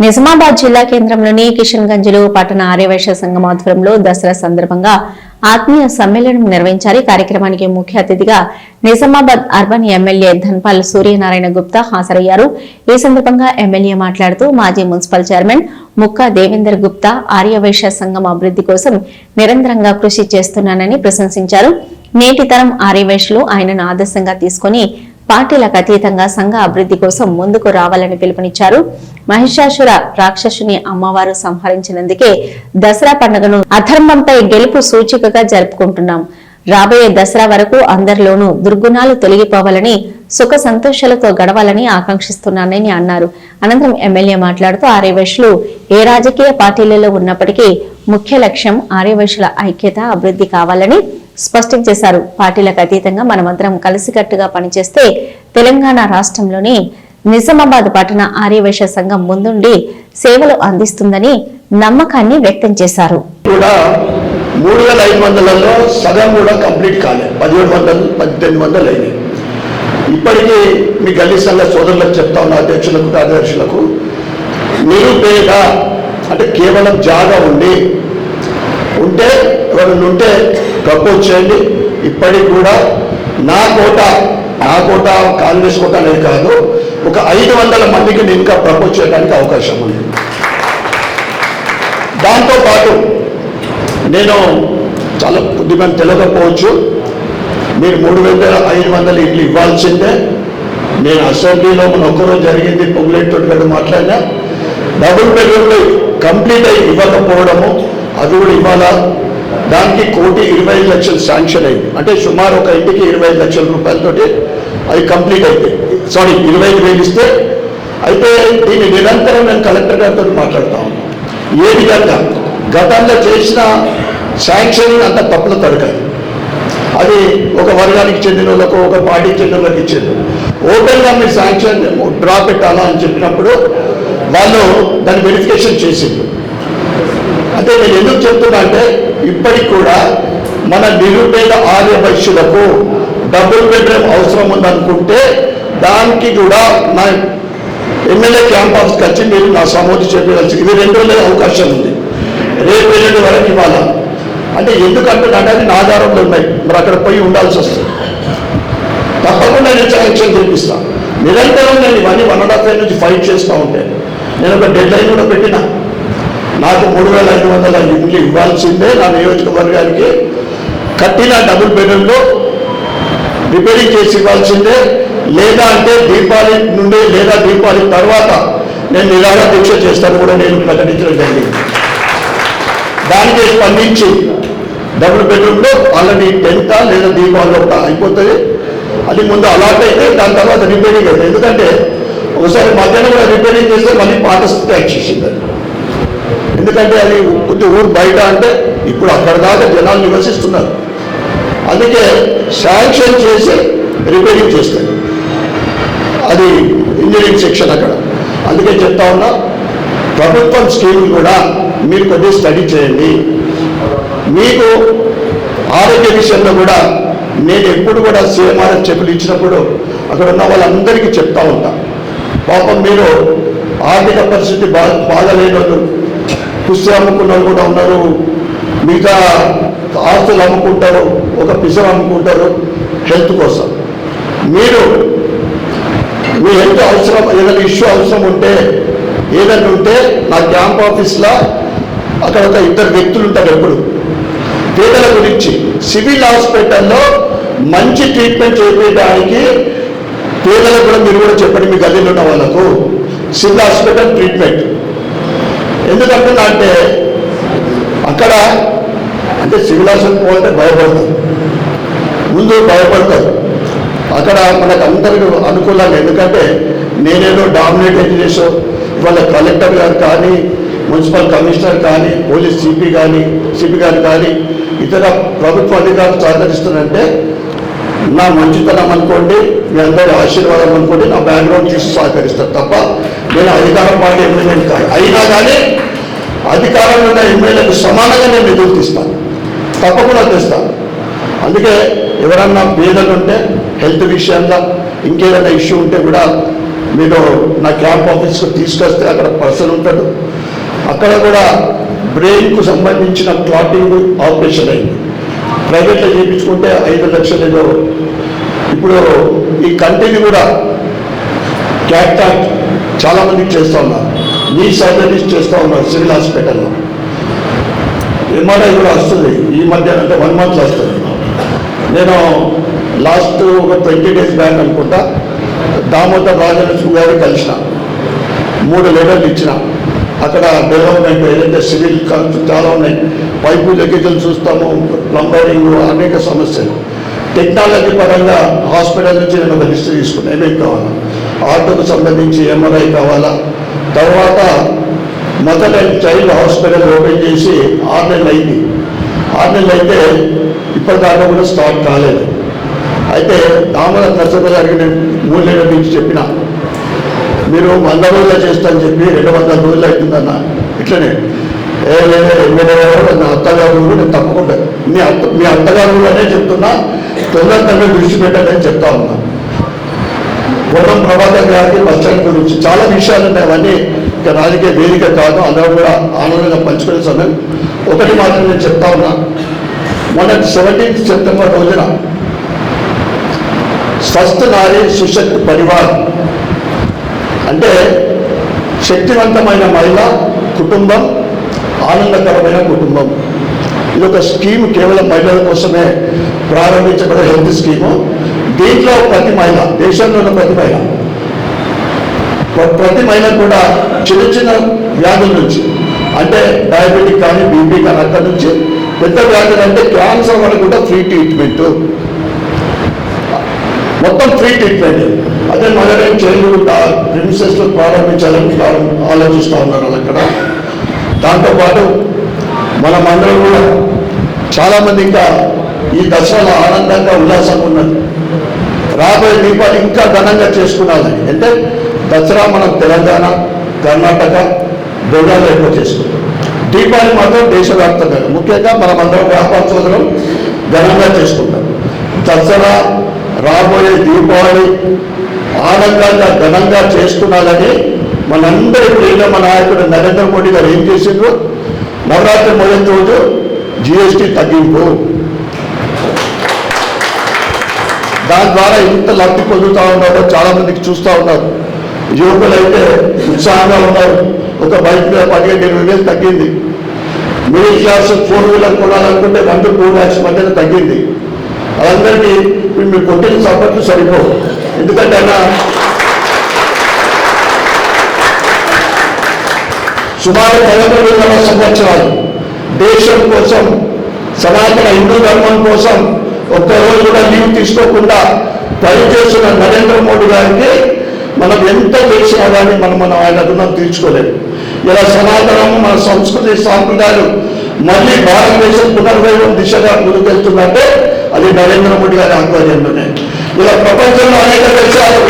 నిజామాబాద్ జిల్లా కేంద్రంలోని కిషన్ గంజ్లో పట్టణ ఆర్యవైశ్య సంఘం ఆధ్వర్యంలో దసరా సందర్భంగా ఆత్మీయ సమ్మేళనం నిర్వహించారు కార్యక్రమానికి ముఖ్య అతిథిగా నిజామాబాద్ అర్బన్ ఎమ్మెల్యే ధన్పాల్ సూర్యనారాయణ గుప్తా హాజరయ్యారు. ఈ సందర్భంగా ఎమ్మెల్యే మాట్లాడుతూ మాజీ మున్సిపల్ చైర్మన్ ముక్కా దేవేందర్ గుప్తా ఆర్యవైశ్య సంఘం అభివృద్ధి కోసం నిరంతరంగా కృషి చేస్తున్నానని ప్రశంసించారు. నేటి తరం ఆర్యవైశ్యులు ఆయనను ఆదర్శంగా తీసుకుని పార్టీలకు అతీతంగా సంఘ అభివృద్ధి కోసం ముందుకు రావాలని పిలుపునిచ్చారు. మహిషాసుర రాక్షసుని అమ్మవారు సంహరించినందుకే దసరా పండుగను అధర్మంపై గెలుపు సూచికగా జరుపుకుంటున్నాం. రాబోయే దసరా వరకు అందరిలోనూ దుర్గుణాలు తొలగిపోవాలని సుఖ సంతోషాలతో గడవాలని ఆకాంక్షిస్తున్నానని అన్నారు. అనంతరం ఎమ్మెల్యే మాట్లాడుతూ ఆర్యవైశ్యులు ఏ రాజకీయ పార్టీలలో ఉన్నప్పటికీ ముఖ్య లక్ష్యం ఆర్యవైశ్యుల ఐక్యత అభివృద్ధి కావాలని స్పష్టం చేశారు. పార్టీలకు అతీతంగా మనమందరం కలిసికట్టుగా పనిచేస్తే తెలంగాణ రాష్ట్రంలోని నిజామాబాద్ పట్టణ ఆర్యవైశ్య సంఘం ముందుండి సేవలు అందిస్తుందని నమ్మకాన్ని వ్యక్తం చేశారు. మూడు వేల ఐదు వందలలో సగం కూడా కంప్లీట్ కాలేదు పదిహేడు వందలు పద్దెనిమిది వందలు అయింది. ఇప్పటికీ మీ గల్లీ సంఘ సోదరులకు చెప్తా ఉన్న అధ్యక్షులకు కార్యదర్శులకు నిరుపేద అంటే కేవలం జాగా ఉండి ఉంటే ఎవరైనా ఉంటే ప్రపోజ్ చేయండి ఇప్పటికి కూడా నా కోట నా కోట కాంగ్రెస్ కోట అనేది కాదు ఒక ఐదు వందల మందికి నేను ఇంకా ప్రపోజ్ చేయడానికి అవకాశం ఉంది. దాంతోపాటు నేను చాలా కొద్దిమంది తెలియకపోవచ్చు. మీరు మూడు వేల ఐదు వందల ఇల్లు ఇవ్వాల్సిందే. నేను అసెంబ్లీలో మన ఒక్కరోజు జరిగింది పొంగులేట్ తోటి గారు మాట్లాడినా. డబుల్ బెడ్రూమ్లు కంప్లీట్ అయి ఇవ్వకపోవడము అది కూడా ఇవ్వాలా? దానికి కోటి ఇరవై ఐదు లక్షలు శాంక్షన్ అయింది. అంటే సుమారు ఒక ఇంటికి ఇరవై ఐదు లక్షల రూపాయలతోటి అది కంప్లీట్ అయితే సారీ ఇరవై ఐదు వేలు ఇస్తే. అయితే దీన్ని నిరంతరం నేను కలెక్టర్ గారితో మాట్లాడుతా ఉన్నాను. ఏ విధంగా? గతంలో చేసిన శాంక్షన్ అంత తప్పులు తడకాలి అది ఒక వర్గానికి చెందిన వాళ్ళకు ఒక పార్టీకి చెందిన వాళ్ళకి ఇచ్చేది. ఓపెన్గా మీరు శాంక్షన్ డ్రా పెట్టాలా అని చెప్పినప్పుడు వాళ్ళు దాన్ని వెరిఫికేషన్ చేసిండ్రు. అంటే నేను ఎందుకు చెప్తున్నా అంటే ఇప్పటికి కూడా మన నిరుపేద ఆర్య వైశ్యులకు డబుల్ బెడ్రూమ్ అవసరం ఉందనుకుంటే దానికి కూడా నా ఎమ్మెల్యే క్యాంప్ ఆఫీస్కి వచ్చి మీరు నా సమోది చెప్పవలసి ఇది రెండు రోజుల అవకాశం ఉంది. రేపు ఎల్లుండి వరకు ఇవ్వాలా? అంటే ఎందుకంటే అది నా ఆధారంలో ఉన్నాయి. మరి అక్కడ పోయి ఉండాల్సి వస్తుంది. తప్పకుండా నేను శాంక్షన్ చూపిస్తాను నిరంతరం నేను ఇవన్నీ వన్ అండ్ హాఫ్ ఇయర్ నుంచి ఫైట్ చేస్తూ ఉంటే నేను ఒక డెడ్ లైన్ కూడా పెట్టిన. నాకు మూడు వేల ఐదు వందల ఇల్లు ఇవ్వాల్సిందే నా నియోజకవర్గానికి కట్టిన డబుల్ బెడ్రూమ్లో రిపేరింగ్ చేసి ఇవ్వాల్సిందే. లేదా అంటే దీపావళి నుండి లేదా దీపావళి తర్వాత నేను నిరాహార దీక్ష చేస్తాను కూడా నేను ప్రకటించడం జరిగింది. దానికి స్పందించి డబుల్ బెడ్రూమ్లో ఆల్రెడీ టెన్త్ లేదా దీపావళి ఒక అయిపోతుంది. అది ముందు అలాట్ అయితే దాని తర్వాత రిపేరింగ్ అవుతుంది. ఎందుకంటే ఒకసారి మధ్యాహ్నం కూడా రిపేరింగ్ చేస్తే మళ్ళీ పాత ట్యాక్స్ చేసింది ఎందుకంటే అది కొద్ది ఊరు బయట అంటే ఇప్పుడు అక్కడ దాకా జనాలు నివసిస్తున్నారు. అందుకే శాంక్షన్ చేసి రిపేరింగ్ చేస్తారు. అది ఇంజనీరింగ్ సెక్షన్ అక్కడ. అందుకే చెప్తా ఉన్నా ప్రభుత్వం స్కీమ్ కూడా మీరు కొద్దిగా స్టడీ చేయండి. మీకు ఆరోగ్య విషయంలో కూడా నేను ఎప్పుడు కూడా సీఎంఆర్ఎఫ్ చెప్పులు ఇచ్చినప్పుడు అక్కడ ఉన్న వాళ్ళందరికీ చెప్తా ఉంటా. పాపం మీరు ఆర్థిక పరిస్థితి బా బాధలేని వాళ్ళు పుస్తకం అమ్ముకున్న వాళ్ళు కూడా ఉన్నారు. మిగతా ఆస్తులు అమ్ముకుంటారు ఒక పిసర్ అమ్ముకుంటారు హెల్త్ కోసం. మీరు మీ హెల్త్ అవసరం ఏదైనా ఇష్యూ అవసరం ఉంటే ఏదైనా ఉంటే నా క్యాంప్ ఆఫీస్లో అక్కడ ఒక ఇద్దరు వ్యక్తులు ఉంటారు ఎప్పుడు. పేదల గురించి సివిల్ హాస్పిటల్లో మంచి ట్రీట్మెంట్ చేయడానికి పేదలకు కూడా మీరు కూడా చెప్పండి మీ గదిలో ఉన్న వాళ్ళకు. Civil hospital treatment. ఎందుకంటున్నా అంటే అక్కడ అంటే సివిల్ హాస్పిటల్ పోతే భయపడతారు. ముందు భయపడతారు. అక్కడ మనకు అందరికీ అనుకూలంగా ఎందుకంటే నేనేదో డామినేట్ చేసో వాళ్ళ కలెక్టర్ గారు కానీ మున్సిపల్ కమిషనర్ కానీ పోలీస్ సిపి కానీ సిపి గారు కానీ ఇతర ప్రభుత్వ అధికారులు సహకరిస్తున్నారంటే నా మంచితనం అనుకోండి మీ అందరి ఆశీర్వాదం అనుకోండి నా బ్యాక్గ్రౌండ్ చూసి సహకరిస్తారు తప్ప నేను అధికారం పార్టీ ఎమ్మెల్యేని కాదు. అయినా కానీ అధికారంలో ఉన్న ఎమ్మెల్యేలకు సమానంగా నేను ఎదురు తీస్తాను. తప్పకుండా తెస్తాను. అందుకే ఎవరన్నా పేదలు ఉంటే హెల్త్ విషయంలో ఇంకేదైనా ఇష్యూ ఉంటే కూడా మీరు నా క్యాంప్ ఆఫీస్కి తీసుకొస్తే అక్కడ పర్సన్ ఉంటాడు. అక్కడ కూడా బ్రెయిన్కు సంబంధించిన క్లాటింగ్ ఆపరేషన్ అయింది. ప్రైవేట్లో చేయించుకుంటే ఐదు లక్షలు ఏదో ఇప్పుడు ఈ కంటిని కూడా క్యాటాక్ట్ చాలామందికి చేస్తూ ఉన్నారు నీ సర్జరీస్ చేస్తూ ఉన్నారు సివిల్ హాస్పిటల్లో. ఎంఆర్ఐ కూడా వస్తుంది. ఈ మధ్య అంటే వన్ మంత్ వస్తుంది. నేను లాస్ట్ ఒక ట్వంటీ డేస్ బ్యాక్ అనుకుంటా దామోదర్ రాజలక్ష్మి గారు కలిసిన మూడు లెటర్లు ఇచ్చిన. అక్కడ డెవలప్మెంట్ ఏదైతే సివిల్ ఖర్చు చాలా ఉన్నాయి పైపు లెక్కికలు చూస్తాము ప్లంబరింగ్ అనేక సమస్యలు. టెక్నాలజీ పరంగా హాస్పిటల్ నుంచి నేను ఒక లిస్ట్ తీసుకున్నాను ఏమేమి కావాలా? ఆటోకు సంబంధించి ఎంఆర్ఐ కావాలా? తర్వాత mother and child hospital open చేసి ఆరు నెలలు అయింది. ఆరు నెలలు అయితే ఇప్పటిదాకా కూడా స్టార్ట్ కాలేదు. అయితే దామోదర్ నరసింహ గారికి నేను మూడు నెలల నుంచి చెప్పిన మీరు వంద రోజులు చేస్తానని చెప్పి రెండు వందల రోజులు అవుతుందన్న ఇట్లనే. ఏ లేదా ఎమ్మెల్యే నా అత్తగారు ఊరు నేను తప్పకుండా. మీ అత్త మీ అత్తగారు అనే చెప్తున్నా తొందరగా దృష్టి చెప్తా ఉన్నా. గుణం ప్రభాకర్ గారికి బస్ గురించి చాలా విషయాలు ఉన్నాయి. అవన్నీ ఇక రాజకీయ వేదిక కాదు. అందరూ కూడా ఆనందంగా పంచుకునే సమయం. ఒకటి మాత్రం నేను చెప్తా ఉన్నా. మొన్న సెవెంటీన్త్ సెప్టెంబర్ రోజున స్వస్థ నారీ సుశక్తి పరివార్ అంటే శక్తివంతమైన మహిళ కుటుంబం ఆనందకరమైన కుటుంబం. ఇది ఒక స్కీమ్ కేవలం మహిళల కోసమే ప్రారంభించబడిన హెల్త్ స్కీము. దీంట్లో ప్రతి మహిళ దేశంలో ఉన్న ప్రతి మహిళ ప్రతి మహిళ కూడా చిన్న చిన్న వ్యాధుల నుంచి అంటే డయాబెటిక్ కానీ బీపీ కానీ అక్కడి నుంచి పెద్ద వ్యాధులు అంటే క్యాన్సర్ వరకు కూడా ఫ్రీ ట్రీట్మెంట్. మొత్తం ఫ్రీ ట్రీట్మెంట్. అదే మదర్ అండ్ చైల్డ్ ప్రిన్సెస్లో ప్రారంభించాలని ఆలోచిస్తూ ఉన్నారు వాళ్ళు అక్కడ. దాంతోపాటు మన మండలం కూడా చాలామంది ఇంకా ఈ దసరాలో ఆనందంగా ఉల్లాసంగా ఉన్నది రాబోయే దీపాలు ఇంకా ఘనంగా చేసుకున్నాలని అంటే దసరా మనం తెలంగాణ కర్ణాటక బెంగాల్లో ఎక్కువ చేసుకుంటాం. దీపావళి మాత్రం దేశవ్యాప్తంగా ముఖ్యంగా మనం అందరం వ్యాపార సోదరం ఘనంగా చేసుకుంటాం. దసరా రాబోయే దీపావళి ఆనందంగా ఘనంగా చేసుకున్నాలని మనందరి ప్రియమ నాయకుడు నరేంద్ర మోడీ గారు ఏం చేసిండ్రు? నవరాత్రి మొదటి రోజు జిఎస్టీ తగ్గింపు. దాని ద్వారా ఎంత లబ్ధి పొందుతూ ఉన్నారో చాలా మందికి చూస్తూ ఉన్నారు. యువకులు అయితే ఉత్సాహంగా ఉన్నారు. ఒక బైక్ మీద పదిహేను ఇరవై వేలు తగ్గింది. మిడిల్ క్లాస్ ఫోర్ వీలర్ కొనాలనుకుంటే వన్ టు టూ ల్యాక్స్ మధ్యన తగ్గింది. అందరికీ మీరు కొట్టిన సపోర్ట్లు సరిపోవు. ఎందుకంటే అన్న సుమారు పదకొండు వందల సంవత్సరాలు దేశం కోసం సనాతన హిందూ ధర్మం కోసం ఒక్కరోజు కూడా లీవ్ తీసుకోకుండా పనిచేస్తున్న నరేంద్ర మోడీ గారికి మనం ఎంత చేసినా కానీ మనం మనం ఆయన రుణం తీర్చుకోలేము. ఇలా సనాతనము మన సంస్కృతి సాంప్రదాయాలు మళ్ళీ భారతదేశం పునర్వైభవం దిశగా ముందుకెళ్తుందంటే అది నరేంద్ర మోడీ గారి ఆధ్వర్యంలోనే. ఇలా ప్రపంచంలో అనేక దేశాలు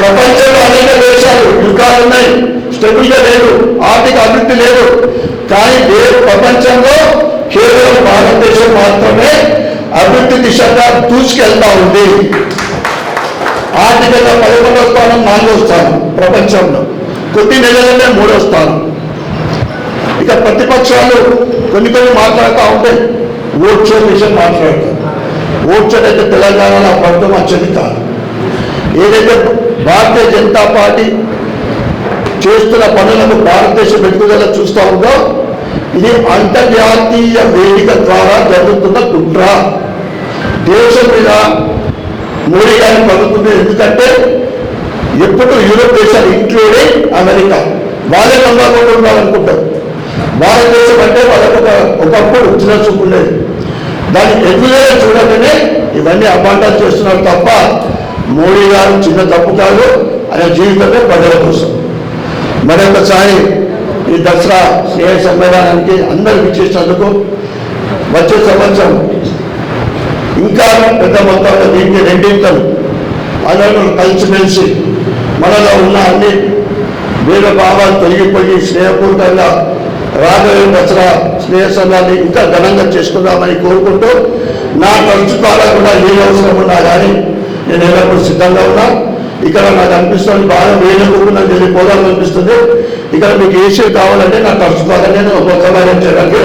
ప్రపంచంలో అనేక దేశాలు యుద్ధాలు ఉన్నాయి. స్టెబిలిటీ లేదు ఆర్థిక అభివృద్ధి లేదు. కానీ దేశ ప్రపంచంలో కేవలం భారతదేశం మాత్రమే అభివృద్ధి దిశగా దూసుకెళ్తా ఉంది. ఆర్థికంగా పదకొండో స్థానం నాలుగో స్థానం ప్రపంచంలో. కొద్ది నెలలనే మూడో స్థానం. ఇక ప్రతిపక్షాలు కొన్ని కొన్ని మాట్లాడుతూ ఉంటాయి ఓట్ షో విషయం మాట్లాడతారు ఓట్ అయితే తెలంగాణలో పడటం వచ్చేది కాదు. ఏదైతే భారతీయ జనతా పార్టీ చేస్తున్న పనులకు భారతదేశం పెట్టుదల చూస్తూ ఉందో ఇది అంతర్జాతీయ వేదిక ద్వారా జరుగుతున్న కుట్ర. దేశం మీద మోడీ గారి ప్రభుత్వం ఎందుకంటే ఎప్పుడు యూరోప్ దేశాలు ఇంక్లూడింగ్ అమెరికా. వాళ్ళే నమ్మకుండా ఉండాలనుకుంటారు. భారతదేశం అంటే వాళ్ళకు ఒకప్పుడు చిన్న చూపు దాన్ని ఎదురుగా చూడగానే ఇవన్నీ అపాండాలు చేస్తున్నారు తప్ప మోడీ గారు చిన్న తప్పు కాదు ఆయన జీవితమే ప్రజల కోసం. మరొకసారి ఈ దసరా స్నేహ సమ్మేళనానికి అందరూ విచ్చేసినందుకు వచ్చే సంవత్సరం ఇంకా పెద్ద మొత్తంలో దీనికి రెండింతలు అందరూ కలిసిమెలిసి మనలో ఉన్న అన్ని వేరే భావాలు తొలగిపోయి స్నేహపూర్వకంగా రాబోయే దసరా స్నేహ సంఘాన్ని ఇంకా ఘనంగా చేసుకుందామని కోరుకుంటూ నా ఖర్చు ద్వారా కూడా ఏ అవసరం ఉన్నా కానీ నేను ఎల్లప్పుడూ సిద్ధంగా ఉన్నా. ఇక్కడ నాకు అనిపిస్తుంది బాగా వేయకుండా నేను నాకు అనిపిస్తుంది. ఇక్కడ మీకు ఏసీ కావాలంటే నాకు ఖర్చు ద్వారా నేను ఒక చేయడానికి